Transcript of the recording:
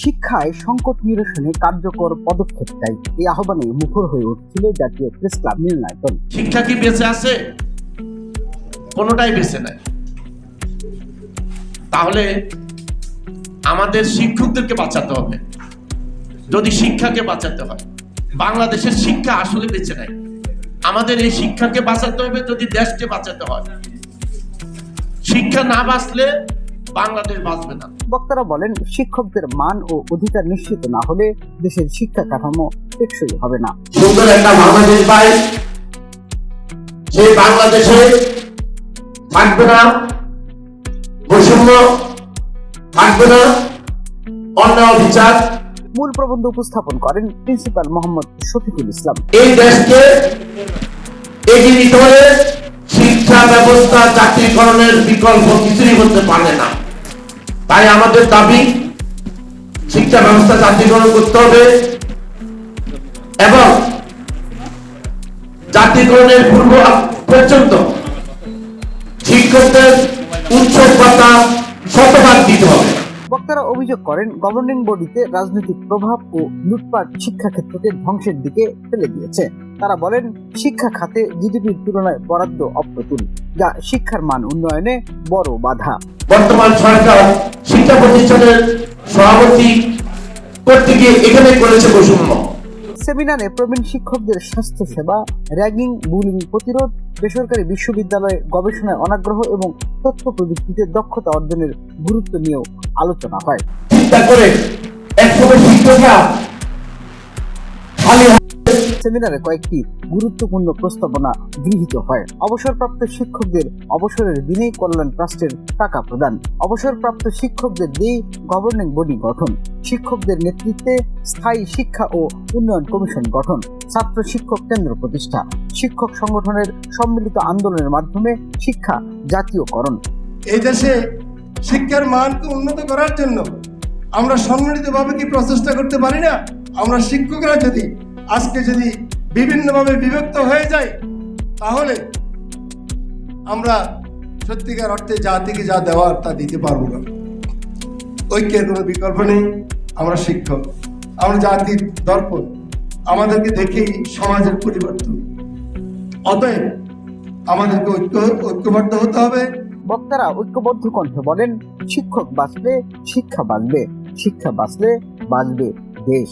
শিক্ষায় সংকট নিরসনে কার্যকর পদক্ষেপ চাই। এই আহ্বানে মুখর হয়ে উঠছিল জাতীয় প্রেস ক্লাব মিলনায়তন শিক্ষা কি বেঁচে আছে? কোনোটাই বেঁচে নাই। তাহলে আমাদের শিক্ষকদেরকে বাঁচাতে হবে। যদি শিক্ষাকে বাঁচাতে হয়। বাংলাদেশের শিক্ষা আসলে বেঁচে নাই। আমাদের এই শিক্ষাকে বাঁচাতে হবে যদি দেশকে বাঁচাতে হয়। শিক্ষা না বাঁচলে বাংলাদেশ বাঁচবে না। বক্তারা বলেন শিক্ষকদের মান ও অধিকার নিশ্চিত না হলে দেশের শিক্ষা কাঠামো টেকসই হবে না। সুন্দর একটা বাংলাদেশ পাই। সেই বাংলাদেশে থাকবে না বৈষম্য থাকবে না অন্যায় বিচার মূল প্রবন্ধ উপস্থাপন করেন প্রিন্সিপাল মোহাম্মদ শফিকুল ইসলাম। এই দেশকে এগিয়ে নিতে হলে শিক্ষা ব্যবস্থা চাকরিকরণের বিকল্প কিছুই হতে পারে না। তাই আমাদের দাবি, শিক্ষা ব্যবস্থা চাকরিকরণ করতে হবে এবং জাতীয়করণের পূর্ব পর্যন্ত শিক্ষকদের উৎসব ভাতা শতভাগ দিতে হবে। বক্তারা অভিযোগ করেন গভর্নিং বডিতে রাজনৈতিক প্রভাব ও লুটপাট শিক্ষাক্ষেত্রকে ধ্বংসের দিকে ফেলে দিয়েছে। তারা বলেন, শিক্ষা খাতে জিডিপির তুলনায় বরাদ্দ অপ্রতুল, যা শিক্ষার মান উন্নয়নে বড় বাধা। বর্তমান সরকার শিক্ষা প্রতিষ্ঠানের সভাপতি করতে গিয়ে এখানে করেছে বৈষম্য। সেমিনারে প্রবীণ শিক্ষকদের স্বাস্থ্য সেবা র্যাগিং বুলিং প্রতিরোধ বেসরকারি বিশ্ববিদ্যালয়ে গবেষণায় অনাগ্রহ এবং তথ্য প্রযুক্তিতে দক্ষতা অর্জনের গুরুত্ব নিয়েও আলোচনা হয়। চিন্তা করে একসময় শিক্ষকরা খালি সেমিনারে কয়েকটি গুরুত্বপূর্ণ প্রস্তাবনা গৃহীত হয়। অবসরপ্রাপ্ত শিক্ষকদের অবসরের দিনেই কল্যাণ ট্রাস্টের টাকা প্রদান। অবসরপ্রাপ্ত শিক্ষকদের দিয়েই গভর্নিং বডি গঠন। শিক্ষকদের নেতৃত্বে স্থায়ী শিক্ষা ও উন্নয়ন কমিশন গঠন। ছাত্র শিক্ষক কেন্দ্র প্রতিষ্ঠা। শিক্ষক সংগঠনের সম্মিলিত আন্দোলনের মাধ্যমে শিক্ষা জাতীয়করণ। এই দেশে শিক্ষার মানকে উন্নত করার জন্য আমরা সম্মিলিতভাবে কি প্রচেষ্টা করতে পারি না? আমরা শিক্ষকরা যদি আজকে যদি বিভিন্নভাবে বিভক্ত হয়ে যায়, তাহলে আমরা সত্যিকার অর্থে জাতিকে যা দেওয়ার তা দিতে পারব না। ঐক্যের কোনো বিকল্প নেই, আমরা শিক্ষক, আমরা জাতির দর্পণ, আমাদেরকে দেখেই সমাজের পরিবর্তন। অতএব আমাদেরকে ঐক্য, ঐক্যবদ্ধ হতে হবে। বক্তারা ঐক্যবদ্ধ কণ্ঠে বলেন, শিক্ষক বাঁচলে শিক্ষা বাঁচবে, শিক্ষা বাঁচলে বাঁচবে দেশ।